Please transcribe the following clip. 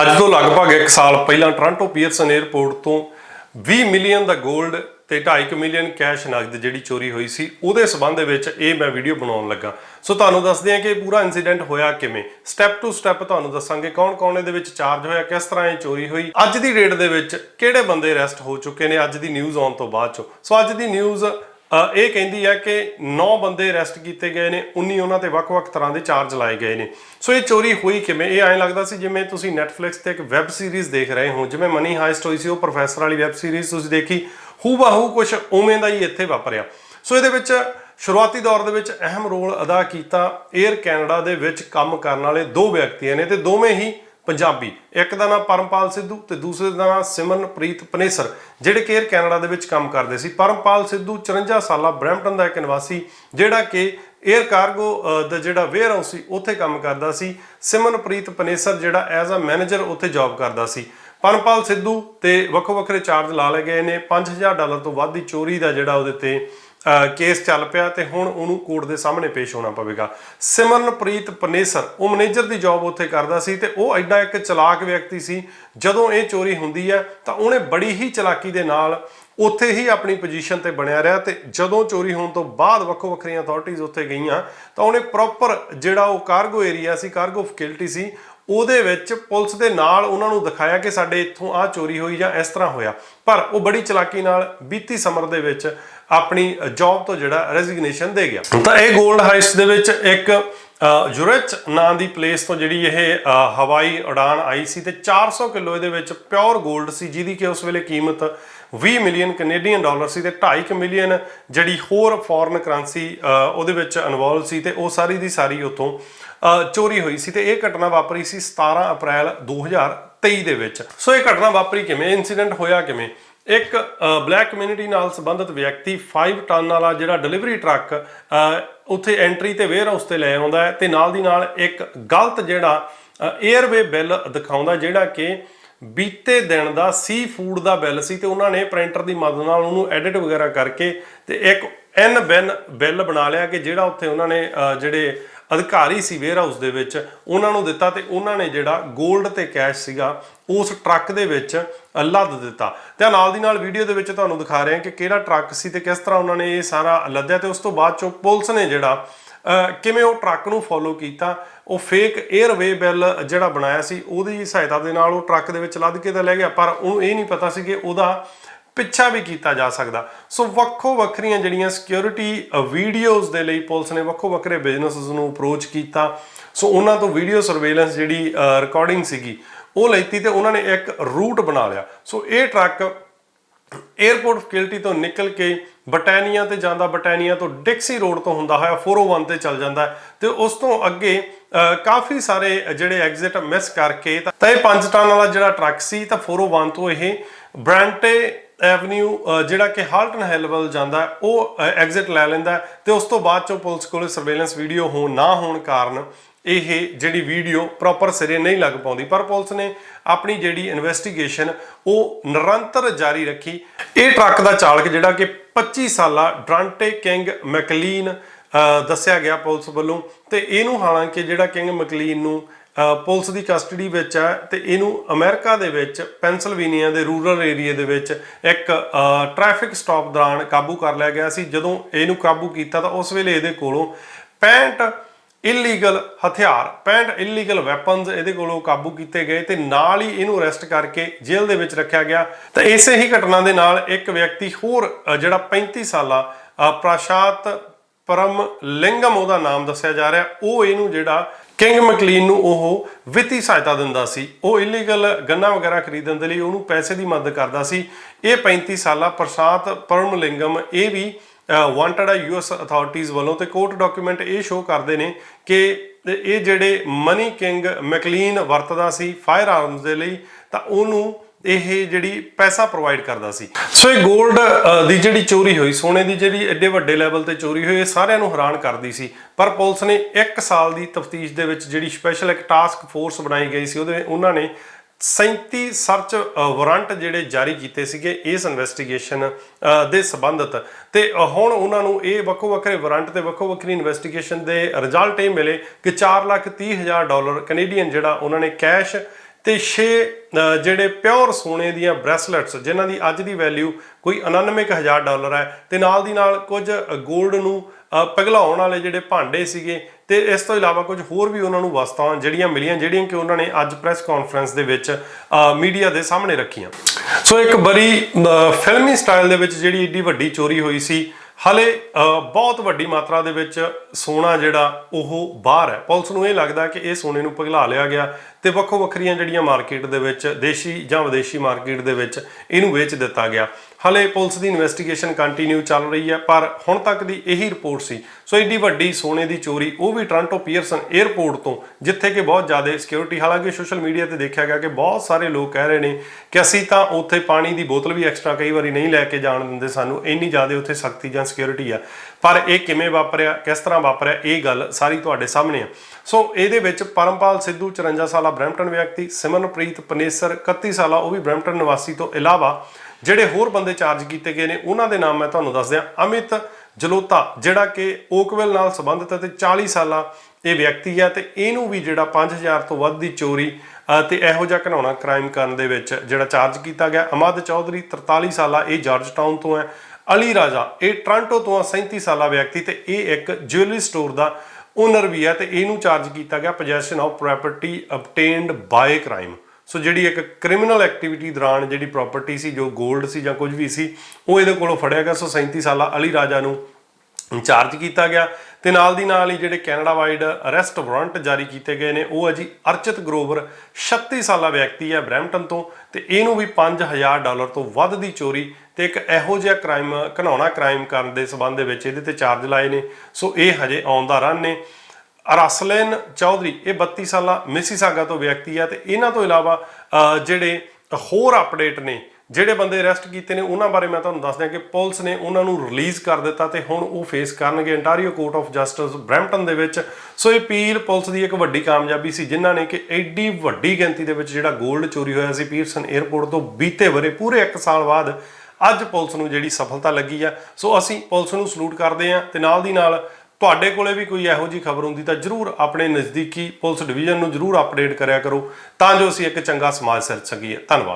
ਅੱਜ ਤੋਂ ਲਗਭਗ 1 ਸਾਲ ਪਹਿਲਾਂ ਟੋਰਾਂਟੋ ਪੀਅਰਸਨ 에ਅਰਪੋਰਟ ਤੋਂ 20 ਮਿਲੀਅਨ ਦਾ 골ਡ ਤੇ 2.5 ਮਿਲੀਅਨ ਕੈਸ਼ ਨਗਦ ਜਿਹੜੀ ਚੋਰੀ ਹੋਈ ਸੀ, ਉਹਦੇ ਸਬੰਧ ਦੇ ਵਿੱਚ ਇਹ ਮੈਂ ਵੀਡੀਓ ਬਣਾਉਣ ਲੱਗਾ। ਸੋ ਤੁਹਾਨੂੰ ਦੱਸਦੇ ਹਾਂ ਕਿ ਇਹ ਪੂਰਾ ਇਨਸੀਡੈਂਟ ਹੋਇਆ ਕਿਵੇਂ? ਸਟੈਪ ਟੂ ਸਟੈਪ ਤੁਹਾਨੂੰ ਦੱਸਾਂਗੇ ਕੌਣ-ਕੌਣ ਇਹਦੇ ਵਿੱਚ ਚਾਰਜ ਹੋਇਆ, ਕਿਸ ਤਰ੍ਹਾਂ ਇਹ ਚੋਰੀ ਹੋਈ, ਅੱਜ ਦੀ ਡੇਟ ਦੇ ਵਿੱਚ ਕਿਹੜੇ ਬੰਦੇ ਅਰੈਸਟ ਹੋ ਚੁੱਕੇ ਨੇ, ਅੱਜ ਦੀ ਨਿਊਜ਼ ਆਉਣ ਤੋਂ ਬਾਅਦ ਚੋਂ। ਸੋ ਅੱਜ ਦੀ ਨਿਊਜ਼ ਇਹ ਕਹਿੰਦੀ ਹੈ ਕਿ 9 ਬੰਦੇ ਅਰੈਸਟ ਕੀਤੇ ਗਏ ਨੇ 19 ਉਹਨਾਂ ਤੇ ਵੱਖ-ਵੱਖ ਤਰ੍ਹਾਂ ਦੇ ਚਾਰਜ ਲਾਏ ਗਏ ਨੇ। ਸੋ ਇਹ ਚੋਰੀ ਹੋਈ ਕਿਵੇਂ? ਇਹ ਐਂ ਲੱਗਦਾ ਸੀ ਜਿਵੇਂ ਤੁਸੀਂ Netflix ਤੇ ਇੱਕ ਵੈਬ ਸੀਰੀਜ਼ ਦੇਖ ਰਹੇ ਹੋ, ਜਿਵੇਂ ਮਨੀ ਹਾਈਸਟ ਹੋਈ ਸੀ, ਉਹ ਪ੍ਰੋਫੈਸਰ ਵਾਲੀ ਵੈਬ ਸੀਰੀਜ਼ ਤੁਸੀਂ ਦੇਖੀ ਹੂ ਬਾਹੂ ਕੁਝ ਉਵੇਂ ਦਾ ਹੀ ਇੱਥੇ ਵਾਪਰਿਆ। ਸੋ ਇਹਦੇ ਵਿੱਚ ਸ਼ੁਰੂਆਤੀ ਦੌਰ ਦੇ ਵਿੱਚ ਅਹਿਮ ਰੋਲ ਅਦਾ ਕੀਤਾ 에ਅਰ ਕੈਨੇਡਾ ਦੇ ਵਿੱਚ ਕੰਮ ਕਰਨ ਵਾਲੇ ਦੋ ਵਿਅਕਤੀਆਂ ਨੇ ਤੇ ਦੋਵੇਂ ਹੀ ਪੰਜਾਬੀ। ਇੱਕ ਦਾ ਨਾਮ ਪਰਮਪਾਲ ਸਿੱਧੂ ਤੇ ਦੂਸਰੇ ਦਾ ਨਾਮ ਸਿਮਰਨਪ੍ਰੀਤ ਪਨੇਸਰ, ਜਿਹੜੇ ਕਿ 에ਅਰ ਕੈਨੇਡਾ ਦੇ ਵਿੱਚ ਕੰਮ ਕਰਦੇ ਸੀ। ਪਰਮਪਾਲ ਸਿੱਧੂ 54 ਸਾਲਾ ਬ੍ਰੈਂਪਟਨ ਦਾ ਇੱਕ ਨਿਵਾਸੀ, ਜਿਹੜਾ ਕਿ 에ਅਰ ਕਾਰਗੋ ਦਾ ਜਿਹੜਾ ਵੇਅਰ ਹਾਊਸ ਸੀ, ਉੱਥੇ ਕੰਮ ਕਰਦਾ ਸੀ। ਸਿਮਰਨਪ੍ਰੀਤ ਪਨੇਸਰ, ਜਿਹੜਾ ਐਜ਼ ਅ ਮੈਨੇਜਰ ਉੱਥੇ ਜੌਬ ਕਰਦਾ ਸੀ। ਪਰਮਪਾਲ ਸਿੱਧੂ ਤੇ ਵੱਖੋ ਵੱਖਰੇ ਚਾਰਜ ਲਾ ਲਏ ਗਏ ਨੇ। 5000 ਡਾਲਰ ਤੋਂ ਵੱਧ ਦੀ ਚੋਰੀ ਦਾ ਜਿਹੜਾ ਉਹਦੇ ਤੇ ਕੇਸ ਚੱਲ ਪਿਆ ਤੇ ਹੁਣ ਉਹਨੂੰ ਕੋਰਟ ਦੇ ਸਾਹਮਣੇ ਪੇਸ਼ ਹੋਣਾ ਪਵੇਗਾ। ਸਿਮਰਨਪ੍ਰੀਤ ਪਨੇਸਰ, ਉਹ ਮੈਨੇਜਰ ਦੀ ਜੌਬ ਉੱਥੇ ਕਰਦਾ ਸੀ ਤੇ ਉਹ ਐਡਾ ਇੱਕ ਚਲਾਕ ਵਿਅਕਤੀ ਸੀ। ਜਦੋਂ ਇਹ ਚੋਰੀ ਹੁੰਦੀ ਹੈ ਤਾਂ ਉਹਨੇ ਬੜੀ ਹੀ ਚਲਾਕੀ ਦੇ ਨਾਲ ਉੱਥੇ ਹੀ ਆਪਣੀ ਪੋਜੀਸ਼ਨ ਤੇ ਬਣਿਆ ਰਿਹਾ ਤੇ ਜਦੋਂ ਚੋਰੀ ਹੋਣ ਤੋਂ ਬਾਅਦ ਵੱਖੋ ਵੱਖਰੀਆਂ ਅਥਾਰਟੀਆਂ ਉੱਥੇ ਗਈਆਂ ਤਾਂ ਉਹਨੇ ਪ੍ਰੋਪਰ ਜਿਹੜਾ ਉਹ ਕਾਰਗੋ ਏਰੀਆ ਸੀ ਕਾਰਗੋ ਫੈਕਲਟੀ ਸੀ, ਉਹਦੇ ਵਿੱਚ ਪੁਲਿਸ ਦੇ ਨਾਲ ਉਹਨਾਂ ਨੂੰ ਦਿਖਾਇਆ ਕਿ ਸਾਡੇ ਇੱਥੋਂ ਆ ਚੋਰੀ ਹੋਈ ਜਾਂ ਇਸ ਤਰ੍ਹਾਂ ਹੋਇਆ। ਪਰ ਉਹ ਬੜੀ ਚਲਾਕੀ ਨਾਲ ਬੀਤੀ ਸਮਰ ਦੇ ਵਿੱਚ ਆਪਣੀ ਜੌਬ ਤੋਂ ਜਿਹੜਾ ਰੈਜ਼ਿਗਨੇਸ਼ਨ ਦੇ ਗਿਆ। ਤਾਂ ਇਹ 골ਡ ਹਾਈਸਟ ਦੇ ਵਿੱਚ ਇੱਕ ਜੁਰਿਚ ਨਾਂ ਦੀ ਪਲੇਸ ਤੋਂ ਜਿਹੜੀ ਇਹ ਹਵਾਈ ਉਡਾਨ ਆਈ ਸੀ ਤੇ 400 ਕਿਲੋ ਇਹਦੇ ਵਿੱਚ ਪਿਓਰ 골ਡ ਸੀ, ਜਿਹਦੀ ਕਿ ਉਸ ਵੇਲੇ ਕੀਮਤ 20 ਮਿਲੀਅਨ ਕੈਨੇਡੀਅਨ ਡਾਲਰ ਸੀ ਤੇ 2.5 ਮਿਲੀਅਨ ਜਿਹੜੀ ਹੋਰ ਫੋਰਨ ਕਰੰਸੀ ਉਹਦੇ ਵਿੱਚ ਇਨਵੋਲਵ ਸੀ ਤੇ ਉਹ ਸਾਰੀ ਦੀ ਸਾਰੀ ਉਤੋਂ ਚੋਰੀ ਹੋਈ ਸੀ ਤੇ ਇਹ ਘਟਨਾ ਵਾਪਰੀ ਸੀ 17 ਅਪ੍ਰੈਲ 2023 ਦੇ ਵਿੱਚ। ਸੋ ਇਹ ਘਟਨਾ ਵਾਪਰੀ ਕਿਵੇਂ? ਇਨਸੀਡੈਂਟ ਹੋਇਆ ਕਿਵੇਂ? ਇੱਕ ਬਲੈਕ ਕਮਿਊਨਿਟੀ ਨਾਲ ਸੰਬੰਧਿਤ ਵਿਅਕਤੀ 5 ਟਨ ਵਾਲਾ ਜਿਹੜਾ ਡਿਲੀਵਰੀ ਟਰੱਕ ਉੱਥੇ ਐਂਟਰੀ ਤੇ ਵੇਅਰ ਹਾਊਸ ਤੇ ਲੈ ਆਉਂਦਾ ਹੈ ਤੇ ਨਾਲ ਦੀ ਨਾਲ ਇੱਕ ਗਲਤ ਜਿਹੜਾ 에ਅਰਵੇ ਬਿੱਲ ਦਿਖਾਉਂਦਾ ਜਿਹੜਾ ਕਿ ਬੀਤੇ ਦਿਨ ਦਾ ਸੀ ਫੂਡ ਦਾ ਬਿੱਲ ਸੀ ਤੇ ਉਹਨਾਂ ਨੇ ਪ੍ਰਿੰਟਰ ਦੀ ਮਦਦ ਨਾਲ ਉਹਨੂੰ ਐਡਿਟ ਵਗੈਰਾ ਕਰਕੇ ਤੇ ਇੱਕ ਐਨ ਬਿਨ ਬਿੱਲ ਬਣਾ ਲਿਆ ਕਿ ਜਿਹੜਾ ਉੱਥੇ ਉਹਨਾਂ ਨੇ ਜਿਹੜੇ ਅਧਿਕਾਰੀ ਸੀ ਵੇਅਰ ਹਾਊਸ ਦੇ ਵਿੱਚ, ਉਹਨਾਂ ਨੂੰ ਦਿੱਤਾ ਤੇ ਉਹਨਾਂ ਨੇ ਜਿਹੜਾ 골ਡ ਤੇ ਕੈਸ਼ ਸੀਗਾ, ਉਸ ਟਰੱਕ ਦੇ ਵਿੱਚ ਲੱਦ ਦਿੱਤਾ। ਤੇ ਨਾਲ ਦੀ ਨਾਲ ਵੀਡੀਓ ਦੇ ਵਿੱਚ ਤੁਹਾਨੂੰ ਦਿਖਾ ਰਹੇ ਹਾਂ ਕਿ ਕਿਹੜਾ ਟਰੱਕ ਸੀ ਤੇ ਕਿਸ ਤਰ੍ਹਾਂ ਉਹਨਾਂ ਨੇ ਇਹ ਸਾਰਾ ਲੱਦਿਆ ਤੇ ਉਸ ਤੋਂ ਬਾਅਦ ਚੋਂ ਪੁਲਿਸ ਨੇ ਜਿਹੜਾ ਕਿਵੇਂ ਉਹ ਟਰੱਕ ਨੂੰ ਫੋਲੋ ਕੀਤਾ, ਉਹ ਫੇਕ 에ਅਰਵੇ ਬਿੱਲ ਜਿਹੜਾ ਬਣਾਇਆ ਸੀ, ਉਹਦੀ ਸਹਾਇਤਾ ਦੇ ਨਾਲ ਉਹ ਟਰੱਕ ਦੇ ਵਿੱਚ ਲੱਦ ਕੇ ਤਾਂ ਲੈ ਗਿਆ, ਪਰ ਉਹਨੂੰ ਇਹ ਨਹੀਂ ਪਤਾ ਸੀ ਕਿ ਉਹਦਾ ਪਿੱਛਾ ਵੀ ਕੀਤਾ ਜਾ ਸਕਦਾ। ਸੋ ਵੱਖੋ ਵੱਖਰੀਆਂ ਜਿਹੜੀਆਂ ਸਿਕਿਉਰਿਟੀ ਵੀਡੀਓਜ਼ ਦੇ ਲਈ ਪੁਲਿਸ ਨੇ ਵੱਖੋ ਵੱਖਰੇ ਬਿਜ਼ਨੈਸਸ ਨੂੰ ਅਪਰੋਚ ਕੀਤਾ। ਸੋ ਉਹਨਾਂ ਤੋਂ ਵੀਡੀਓ ਸਰਵੇਲੈਂਸ ਜਿਹੜੀ ਰਿਕਾਰਡਿੰਗ ਸੀਗੀ, ਉਹ ਲੈਤੀ ਤੇ ਉਹਨਾਂ ਨੇ ਇੱਕ ਰੂਟ ਬਣਾ ਲਿਆ। ਸੋ ਇਹ ਟਰੱਕ 에ਅਰਪੋਰਟ ਫੈਸਿਲਿਟੀ ਤੋਂ ਨਿਕਲ ਕੇ ਬਟੈਨੀਆ ਤੇ ਜਾਂਦਾ। ਬਟੈਨੀਆ ਤੋਂ ਡਿਕਸੀ ਰੋਡ ਤੋਂ ਹੁੰਦਾ ਹੋਇਆ 401 ਤੇ ਚੱਲ ਜਾਂਦਾ। ਹੈ ਤੇ ਉਸ ਤੋਂ ਅੱਗੇ ਕਾਫੀ ਸਾਰੇ ਜਿਹੜੇ ਐਗਜ਼ਿਟ ਮਿਸ ਕਰਕੇ ਤਾਂ ਤਾਂ ਇਹ 5 ਟਨ ਵਾਲਾ ਜਿਹੜਾ ਟਰੱਕ ਸੀ, ਤਾਂ 401 ਤੋਂ ਇਹ ਬ੍ਰਾਂਟੇ ਐਵਨਿਊ ਜਿਹੜਾ ਕਿ ਹਾਲਟਨ ਹਿੱਲ ਵੱਲ ਜਾਂਦਾ ਉਹ ਐਗਜ਼ਿਟ ਲੈ ਲੈਂਦਾ ਹੈ ਤੇ ਉਸ ਤੋਂ ਬਾਅਦ ਚੋਂ ਪੁਲਿਸ ਕੋਲ ਸਰਵੇਲੈਂਸ ਵੀਡੀਓ ਹੋ ਨਾ ਹੋਣ ਕਾਰਨ ਇਹ ਜਿਹੜੀ ਵੀਡੀਓ ਪ੍ਰੋਪਰ ਸਿਰੇ ਨਹੀਂ ਲੱਗ ਪਾਉਂਦੀ। ਪਰ ਪੁਲਿਸ ਨੇ ਆਪਣੀ ਜਿਹੜੀ ਇਨਵੈਸਟੀਗੇਸ਼ਨ ਉਹ ਨਿਰੰਤਰ ਜਾਰੀ ਰੱਖੀ। ਇਹ ਟਰੱਕ ਦਾ ਚਾਲਕ ਜਿਹੜਾ ਕਿ 25 ਸਾਲਾ ਡਰਾਂਟੇ ਕਿੰਗ ਮੈਕਲੀਨ ਦੱਸਿਆ ਗਿਆ ਪੁਲਿਸ ਵੱਲੋਂ ਤੇ ਇਹਨੂੰ ਹਾਲਾਂਕਿ ਜਿਹੜਾ ਕਿੰਗ ਮੈਕਲੀਨ ਨੂੰ ਪੁਲਿਸ ਦੀ ਕਸਟਡੀ ਵਿੱਚ ਹੈ ਤੇ ਇਹਨੂੰ ਅਮਰੀਕਾ ਦੇ ਵਿੱਚ, ਪੈਨਸਿਲਵੇਨੀਆ ਦੇ ਰੂਰਲ ਏਰੀਆ ਦੇ ਵਿੱਚ ਇੱਕ ਟ੍ਰੈਫਿਕ ਸਟਾਪ ਦੌਰਾਨ ਕਾਬੂ ਕਰ ਲਿਆ ਗਿਆ ਸੀ। ਜਦੋਂ ਇਹਨੂੰ ਕਾਬੂ ਕੀਤਾ ਤਾਂ ਉਸ ਵੇਲੇ ਇਹਦੇ ਕੋਲੋਂ 65 ਇਲੀਗਲ ਹਥਿਆਰ 65 ਇਲੀਗਲ ਵੈਪਨਸ ਇਹਦੇ ਕੋਲੋਂ ਕਾਬੂ ਕੀਤੇ ਗਏ ਤੇ ਨਾਲ ਹੀ ਇਹਨੂੰ ਅਰੈਸਟ ਕਰਕੇ ਜੇਲ੍ਹ ਦੇ ਵਿੱਚ ਰੱਖਿਆ ਗਿਆ। ਤਾਂ ਇਸੇ ਹੀ ਘਟਨਾ ਦੇ ਨਾਲ ਇੱਕ ਵਿਅਕਤੀ ਹੋਰ ਜਿਹੜਾ 35 ਸਾਲਾ ਪ੍ਰਸ਼ਾਤ ਪਰਮ ਲਿੰਗਮ ਉਹਦਾ ਨਾਮ ਦੱਸਿਆ ਜਾ ਰਿਹਾ। ਉਹ ਇਹਨੂੰ ਜਿਹੜਾ ਕਿੰਗ ਮਕਲੀਨ ਨੂੰ ਉਹ ਵਿੱਤੀ ਸਹਾਇਤਾ ਦਿੰਦਾ ਸੀ। ਉਹ ਇਲੀਗਲ ਗੰਨਾ ਵਗੈਰਾ ਖਰੀਦਣ ਦੇ ਲਈ ਉਹਨੂੰ ਪੈਸੇ ਦੀ ਮਦਦ ਕਰਦਾ ਸੀ। ਇਹ 35 ਸਾਲਾ ਪ੍ਰਸ਼ਾਂਤ ਪਰਮਲਿੰਗਮ, ਇਹ ਵੀ ਵਾਂਟਡ ਆ ਯੂਐਸ ਅਥਾਰਟੀਆਂ ਵੱਲੋਂ ਤੇ ਕੋਰਟ ਡਾਕੂਮੈਂਟ ਇਹ ਸ਼ੋ ਕਰਦੇ ਨੇ ਕਿ ਇਹ ਜਿਹੜੇ ਮਨੀ ਕਿੰਗ ਮੈਕਲੀਨ ਵਰਤਦਾ ਸੀ ਫਾਇਰ ਆਰਮਸ ਦੇ ਲਈ, ਤਾਂ ਉਹਨੂੰ ਇਹ ਜਿਹੜੀ ਪੈਸਾ ਪ੍ਰੋਵਾਈਡ ਕਰਦਾ ਸੀ। ਸੋ ਇਹ 골ਡ ਦੀ ਜਿਹੜੀ ਚੋਰੀ ਹੋਈ, ਸੋਨੇ ਦੀ ਜਿਹੜੀ ਐਡੇ ਵੱਡੇ ਲੈਵਲ ਤੇ ਚੋਰੀ ਹੋਈ, ਇਹ ਸਾਰਿਆਂ ਨੂੰ ਹੈਰਾਨ ਕਰਦੀ ਸੀ। ਪਰ ਪੁਲਿਸ ਨੇ 1 ਸਾਲ ਦੀ ਤਫਤੀਸ਼ ਦੇ ਵਿੱਚ ਜਿਹੜੀ ਸਪੈਸ਼ਲ ਇੱਕ ਟਾਸਕ ਫੋਰਸ ਬਣਾਈ ਗਈ ਸੀ, ਉਹਦੇ, ਉਹਨਾਂ ਨੇ 37 ਸਰਚ ਵਾਰੰਟ ਜਿਹੜੇ ਜਾਰੀ ਕੀਤੇ ਸੀਗੇ ਇਸ ਇਨਵੈਸਟੀਗੇਸ਼ਨ ਦੇ ਸੰਬੰਧਤ। ਤੇ ਹੁਣ ਉਹਨਾਂ ਨੂੰ ਇਹ ਵੱਖੋ ਵੱਖਰੇ ਵਾਰੰਟ ਤੇ ਵੱਖੋ ਵੱਖਰੀ ਇਨਵੈਸਟੀਗੇਸ਼ਨ ਦੇ ਰਿਜ਼ਲਟ ਇਹ ਮਿਲੇ ਕਿ 4 ਲੱਖ 30 ਹਜ਼ਾਰ ਡਾਲਰ ਕੈਨੇਡੀਅਨ ਜਿਹੜਾ ਉਹਨਾਂ ਨੇ ਕੈਸ਼ ਤੇ 6 ਜਿਹੜੇ ਪਿਓਰ ਸੋਨੇ ਦੀਆਂ ਬ੍ਰੈਸਲੈਟਸ ਜਿਨ੍ਹਾਂ ਦੀ ਅੱਜ ਦੀ ਵੈਲਿਊ ਕੋਈ 99000 ਡਾਲਰ ਹੈ ਤੇ ਨਾਲ ਦੀ ਨਾਲ ਕੁਝ 골ਡ ਨੂੰ ਅ, ਪਿਘਲਾਉਣ ਵਾਲੇ ਜਿਹੜੇ ਭਾਂਡੇ ਸੀਗੇ ਤੇ ਇਸ ਤੋਂ ਇਲਾਵਾ ਕੁਝ ਹੋਰ ਵੀ ਉਹਨਾਂ ਨੂੰ ਵਸਤਾਂ ਜਿਹੜੀਆਂ ਮਿਲੀਆਂ ਜਿਹੜੀਆਂ ਕਿ ਉਹਨਾਂ ਨੇ ਅੱਜ ਪ੍ਰੈਸ ਕਾਨਫਰੰਸ ਦੇ ਵਿੱਚ ਮੀਡੀਆ ਦੇ ਸਾਹਮਣੇ ਰੱਖੀਆਂ। ਸੋ ਇੱਕ ਬੜੀ ਫਿਲਮੀ ਸਟਾਈਲ ਦੇ ਵਿੱਚ ਜਿਹੜੀ ਏਡੀ ਵੱਡੀ ਚੋਰੀ ਹੋਈ ਸੀ ਹਲੇ ਬਹੁਤ ਵੱਡੀ ਮਾਤਰਾ ਦੇ ਵਿੱਚ ਸੋਨਾ ਜਿਹੜਾ ਉਹ ਬਾਹਰ ਹੈ। ਪੁਲਿਸ ਨੂੰ ਇਹ ਲੱਗਦਾ ਕਿ ਇਹ ਸੋਨੇ ਨੂੰ ਪਿਘਲਾ ਲਿਆ ਗਿਆ ਤੇ ਵੱਖੋ ਵੱਖਰੀਆਂ ਜਿਹੜੀਆਂ ਮਾਰਕੀਟ ਦੇ ਵਿੱਚ, ਦੇਸ਼ੀ ਜਾਂ ਵਿਦੇਸ਼ੀ ਮਾਰਕੀਟ ਦੇ ਵਿੱਚ ਇਹਨੂੰ ਵੇਚ ਦਿੱਤਾ ਗਿਆ। ਹਲੇ ਪੁਲਿਸ ਦੀ ਇਨਵੈਸਟੀਗੇਸ਼ਨ ਕੰਟੀਨਿਊ ਚੱਲ ਰਹੀ ਹੈ, ਪਰ ਹੁਣ ਤੱਕ ਦੀ ਇਹੀ ਰਿਪੋਰਟ ਸੀ। ਸੋ ਏਡੀ ਵੱਡੀ ਸੋਨੇ ਦੀ ਚੋਰੀ, ਉਹ ਵੀ ਟ੍ਰਾਂਟੋ ਪੀਅਰਸਨ 에ਅਰਪੋਰਟ ਤੋਂ, ਜਿੱਥੇ ਕਿ ਬਹੁਤ ਜ਼ਿਆਦਾ ਸਿਕਿਉਰਿਟੀ ਹਾਲਾਂਕਿ ਸੋਸ਼ਲ ਮੀਡੀਆ ਤੇ ਦੇਖਿਆ ਗਿਆ ਕਿ ਬਹੁਤ ਸਾਰੇ ਲੋਕ ਕਹਿ ਰਹੇ ਨੇ ਕਿ ਅਸੀਂ ਤਾਂ ਉੱਥੇ ਪਾਣੀ ਦੀ ਬੋਤਲ ਵੀ ਐਕਸਟਰਾ ਕਈ ਵਾਰੀ ਨਹੀਂ ਲੈ ਕੇ ਜਾਣ ਦਿੰਦੇ ਸਾਨੂੰ, ਇੰਨੀ ਜ਼ਿਆਦਾ ਉੱਥੇ ਸਖਤੀ ਜਾਂ ਸਿਕਿਉਰਿਟੀ ਆ। ਪਰ ਇਹ ਕਿਵੇਂ ਵਾਪਰਿਆ, ਕਿਸ ਤਰ੍ਹਾਂ ਵਾਪਰਿਆ, ਇਹ ਗੱਲ ਸਾਰੀ ਤੁਹਾਡੇ ਸਾਹਮਣੇ ਆ। ਸੋ ਇਹਦੇ ਵਿੱਚ ਪਰਮਪਾਲ ਸਿੱਧੂ 54 ਸਾਲਾ ਬ੍ਰੈਂਪਟਨ ਵਿਅਕਤੀ ਸਿਮਰਨਪ੍ਰੀਤ ਪਨੇਸਰ 31 ਸਾਲਾ, ਉਹ ਵੀ ਬ੍ਰੈਂਪਟਨ ਨਿਵਾਸੀ ਤੋਂ ਇਲਾਵਾ ਜਿਹੜੇ ਹੋਰ ਬੰਦੇ ਚਾਰਜ ਕੀਤੇ ਗਏ ਨੇ ਉਹਨਾਂ ਦੇ ਨਾਮ ਮੈਂ ਤੁਹਾਨੂੰ ਦੱਸ ਦਿਆਂ। ਅਮਿਤ ਜਲੋਤਾ ਜਿਹੜਾ ਕਿ ਓਕਵੈਲ ਨਾਲ ਸੰਬੰਧਿਤ ਹੈ ਤੇ 40 ਸਾਲਾ ਇਹ ਵਿਅਕਤੀ ਹੈ ਤੇ ਇਹਨੂੰ ਵੀ ਜਿਹੜਾ 5000 ਤੋਂ ਵੱਧ ਦੀ ਚੋਰੀ ਅ, ਤੇ ਇਹੋ ਜਿਹਾ ਘਨਾਉਣਾ ਕ੍ਰਾਈਮ ਕਰਨ ਦੇ ਵਿੱਚ ਜਿਹੜਾ ਚਾਰਜ ਕੀਤਾ ਗਿਆ। ਅਮਦ ਚੌਧਰੀ 43 ਸਾਲਾ ਇਹ ਜਾਰਜ ਟਾਊਨ ਤੋਂ ਹੈ। ਅਲੀ ਰਾਜਾ ਇਹ ਟ੍ਰਾਂਟੋ ਤੋਂ ਆ 37 ਸਾਲਾ ਵਿਅਕਤੀ ਤੇ ਇਹ ਇੱਕ ਜੁਐਲਰੀ ਸਟੋਰ ਦਾ ਓਨਰ ਵੀ ਹੈ ਤੇ ਇਹਨੂੰ ਚਾਰਜ ਕੀਤਾ ਗਿਆ। Possession of property obtained by crime so ਜਿਹੜੀ ਇੱਕ ਕ੍ਰਿਮੀਨਲ ਐਕਟੀਵਿਟੀ ਦੌਰਾਨ ਜਿਹੜੀ ਪ੍ਰਾਪਰਟੀ ਸੀ, ਜੋ 골ਡ ਸੀ ਜਾਂ ਕੁਝ ਵੀ ਸੀ, ਉਹ ਇਹਦੇ ਕੋਲੋਂ ਫੜਿਆ ਗਿਆ। ਸੋ 37 ਸਾਲਾ ਅਲੀ ਰਾਜਾ ਨੂੰ ਚਾਰਜ ਕੀਤਾ ਗਿਆ ਤੇ ਨਾਲ ਦੀ ਨਾਲ ਹੀ ਜਿਹੜੇ ਕੈਨੇਡਾ ਵਾਈਡ ਅਰੈਸਟ ਵਾਰੰਟ ਜਾਰੀ ਕੀਤੇ ਗਏ ਨੇ, ਉਹ ਹੈ ਜੀ ਅਰਚਿਤ ਗਰੋਵਰ 36 ਸਾਲਾ ਵਿਅਕਤੀ ਹੈ ਬ੍ਰੈਂਪਟਨ ਤੋਂ ਤੇ ਇਹਨੂੰ ਵੀ 5000 ਡਾਲਰ ਤੋਂ ਵੱਧ ਦੀ ਚੋਰੀ ਤੇ ਇੱਕ ਇਹੋ ਜਿਹਾ ਕ੍ਰਾਈਮ ਘਨਾਉਣਾ ਕ੍ਰਾਈਮ ਕਰਨ ਦੇ ਸਬੰਧ ਦੇ ਵਿੱਚ ਇਹਦੇ ਤੇ ਚਾਰਜ ਲਾਏ ਨੇ। ਸੋ ਇਹ ਹਜੇ ਆਉਂਦਾ ਰਨ ਨੇ। ਰਸਲਨ ਚੌਧਰੀ, ਇਹ 32 ਸਾਲਾ ਮਿਸੀਸਾਗਾ ਤੋਂ ਵਿਅਕਤੀ ਆ ਤੇ ਇਹਨਾਂ ਤੋਂ ਇਲਾਵਾ ਜਿਹੜੇ ਹੋਰ ਅਪਡੇਟ ਨੇ, ਜਿਹੜੇ ਬੰਦੇ ਅਰੈਸਟ ਕੀਤੇ ਨੇ, ਉਹਨਾਂ ਬਾਰੇ ਮੈਂ ਤੁਹਾਨੂੰ ਦੱਸ ਦਿਆਂ ਕਿ ਪੁਲਿਸ ਨੇ ਉਹਨਾਂ ਨੂੰ ਰਿਲੀਜ਼ ਕਰ ਦਿੱਤਾ ਤੇ ਹੁਣ ਉਹ ਫੇਸ ਕਰਨਗੇ Ontario court of justice Brampton ਦੇ ਵਿੱਚ। ਸੋ ਇਹ ਪੀਲ ਪੁਲਿਸ ਦੀ ਇੱਕ ਵੱਡੀ ਕਾਮਯਾਬੀ ਸੀ, ਜਿਨ੍ਹਾਂ ਨੇ ਕਿ ਐਡੀ ਵੱਡੀ ਗਿਣਤੀ ਦੇ ਵਿੱਚ ਜਿਹੜਾ 골ਡ ਚੋਰੀ ਹੋਇਆ ਸੀ ਪੀਰਸਨ 에ਅਰਪੋਰਟ ਤੋਂ ਬੀਤੇ ਬਰੇ ਪੂਰੇ 1 ਸਾਲ ਬਾਅਦ ਅੱਜ ਪੁਲਿਸ ਨੂੰ ਜਿਹੜੀ ਸਫਲਤਾ ਲੱਗੀ ਆ। ਸੋ ਅਸੀਂ ਪੁਲਿਸ ਨੂੰ ਸਲੂਟ ਕਰਦੇ ਹਾਂ ਤੇ ਨਾਲ ਦੀ ਨਾਲ ਤੁਹਾਡੇ ਕੋਲੇ ਵੀ ਕੋਈ ਇਹੋ ਜੀ ਖਬਰ ਹੁੰਦੀ ਤਾਂ ਜਰੂਰ ਆਪਣੇ ਨਜ਼ਦੀਕੀ ਪੁਲਿਸ ਡਿਵੀਜ਼ਨ ਨੂੰ ਜਰੂਰ ਅਪਡੇਟ ਕਰਿਆ ਕਰੋ। ਤਾਂ ਜੋ ਅਸੀਂ ਇੱਕ ਚੰਗਾ ਸਮਾਜ ਸਿਰ ਸਕੀਏ ਧੰਨਵਾਦ।